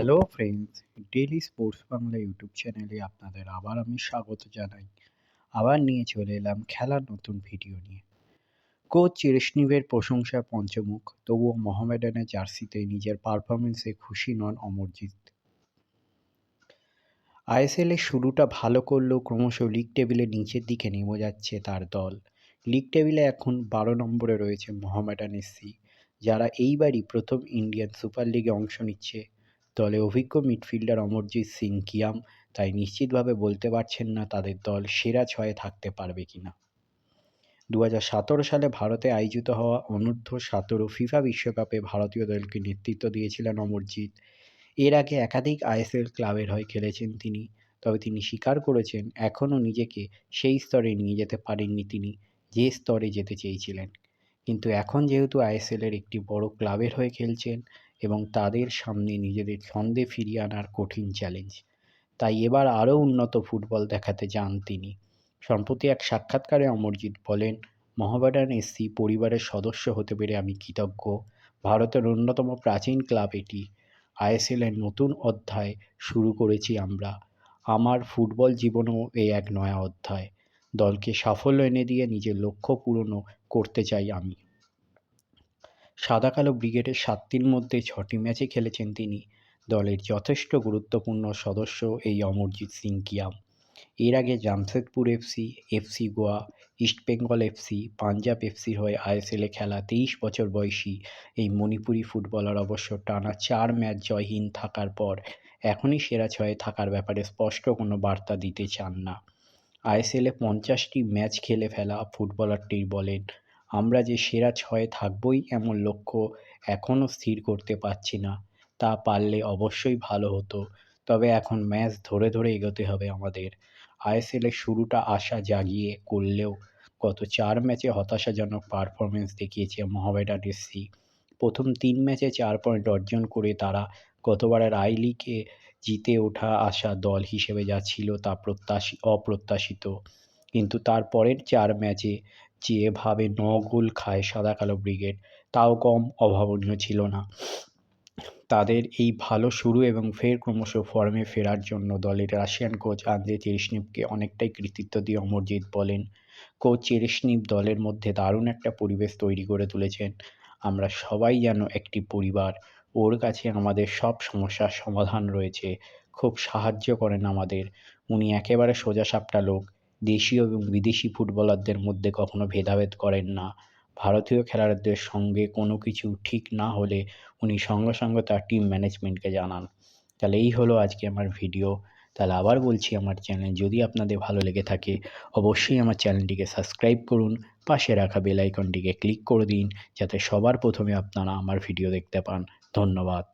Hello friends daily sports Bangla YouTube চ্যানেলে আপনাদের আবার আমি স্বাগত জানাই। আবার নিয়ে চলে এলাম খেলার নতুন ভিডিও নিয়ে। কোচ চিরেশনিভের প্রশংসা পঞ্চমুখ, তবুও মোহামেডানের জার্সিতে নিজের পারফরমেন্সে খুশি নন অমরজিৎ। আইএসএলের শুরুটা ভালো করলেও ক্রমশ লিগ টেবিলের নিচের দিকে নেমে যাচ্ছে তার দল। লিগ টেবিলে এখন বারো নম্বরে রয়েছে মোহামেডান এসসি, যারা এইবারই প্রথম ইন্ডিয়ান সুপার লিগে অংশ নিচ্ছে। দলে অভিজ্ঞ মিডফিল্ডার অমরজিৎ সিং কিয়াম তাই নিশ্চিতভাবে বলতে পারছেন না তাদের দল সেরা ছয়ে থাকতে পারবে কিনা। দু হাজার সতেরো সালে ভারতে আয়োজিত হওয়া অনূর্ধ্ব সতেরো ফিফা বিশ্বকাপে ভারতীয় দলকে নেতৃত্ব দিয়েছিলেন অমরজিৎ। এর আগে একাধিক আইএসএল ক্লাবের হয়ে খেলেছেন তিনি, তবে তিনি স্বীকার করেছেন এখনও নিজেকে সেই স্তরে নিয়ে যেতে পারেননি তিনি, যে স্তরে যেতে চেয়েছিলেন। কিন্তু এখন যেহেতু আইএসএলের একটি বড় ক্লাবের হয়ে খেলছেন এবং তাদের সামনে নিজেদের ছন্দে ফিরিয়ে আনার কঠিন চ্যালেঞ্জ তাই এবার আরও উন্নত ফুটবল দেখাতে যান তিনি। সম্প্রতি এক সাক্ষাৎকারে অমরজিৎ বলেন, মহাবাডান এসসি পরিবারের সদস্য হতে পেরে আমি কৃতজ্ঞ। ভারতের অন্যতম প্রাচীন ক্লাব এটি। আইএসএলের নতুন অধ্যায় শুরু করেছি আমরা। আমার ফুটবল জীবনেও এই এক নয়া অধ্যায়। দলকে সাফল্য এনে দিয়ে নিজের লক্ষ্য পূরণও করতে চাই আমি। সাদা কালো ব্রিগেডের সাতটির মধ্যে ছটি ম্যাচে খেলেছেন তিনি। দলের যথেষ্ট গুরুত্বপূর্ণ সদস্য এই অমরজিৎ সিং কিয়াম। এর আগে Jamshedpur FC FC Goa East Bengal FC Punjab এফসির হয়ে আইএসএলে খেলা তেইশ বছর বয়সী এই মণিপুরি ফুটবলার অবশ্য টানা চার ম্যাচ জয়হীন থাকার পর এখনই সেরা ছয়ে থাকার ব্যাপারে স্পষ্ট কোনো বার্তা দিতে চান না। আইএসএলে পঞ্চাশটি ম্যাচ খেলে ফেলা ফুটবলারটি বলেন আমরা যে সেরা ছয়ে থাকবই এমন লক্ষ্য এখনও স্থির করতে পারছি না। তা পারলে অবশ্যই ভালো হতো। তবে এখন ম্যাচ ধরে ধরে এগোতে হবে আমাদের। আইএসএলের শুরুটা আশা জাগিয়ে করলেও গত চার ম্যাচে হতাশাজনক পারফরমেন্স দেখিয়েছে মোহামেডান এসসি প্রথম তিন ম্যাচে চার পয়েন্ট অর্জন করে তারা গতবারের আই লিগে জিতে ওঠা আসা দল হিসেবে যা ছিল তা প্রত্যাশী, অপ্রত্যাশিত। কিন্তু তারপরের চার ম্যাচে যেভাবে ন গোল খায় সাদা কালো ব্রিগেড, তাও কম অভাবনীয় ছিল না। তাদের এই ভালো শুরু এবং ফের ক্রমশ ফর্মে ফেরার জন্য দলের রাশিয়ান কোচ আন্দ্রে চেরিসনিভকে অনেকটাই কৃতিত্ব দিয়ে অমরজিৎ বলেন, কোচ চেরিসনিভ দলের মধ্যে দারুণ একটা পরিবেশ তৈরি করে তুলেছেন। আমরা সবাই যেন একটি পরিবার। ওর কাছে আমাদের সব সমস্যার সমাধান রয়েছে। খুব সাহায্য করেন আমাদের। উনি একেবারে সোজাসাপটা লোক। দেশীয় এবং বিদেশি ফুটবলারদের মধ্যে কখনো ভেদাভেদ করেন না। ভারতীয় খেলোয়াড়দের সঙ্গে কোনো কিছু ঠিক না হলে উনি সঙ্গে সঙ্গে তার টিম ম্যানেজমেন্টকে জানান। তাহলে এই হলো আজকে আমার ভিডিও তাহলে আবার বলছি আমার চ্যানেল যদি আপনাদের ভালো লেগে থাকে, অবশ্যই আমার চ্যানেলটিকে সাবস্ক্রাইব করুন, পাশে রাখা বেল আইকনটিকে ক্লিক করে দিন, যাতে সবার প্রথমে আপনারা আমার ভিডিও দেখতে পান। ধন্যবাদ।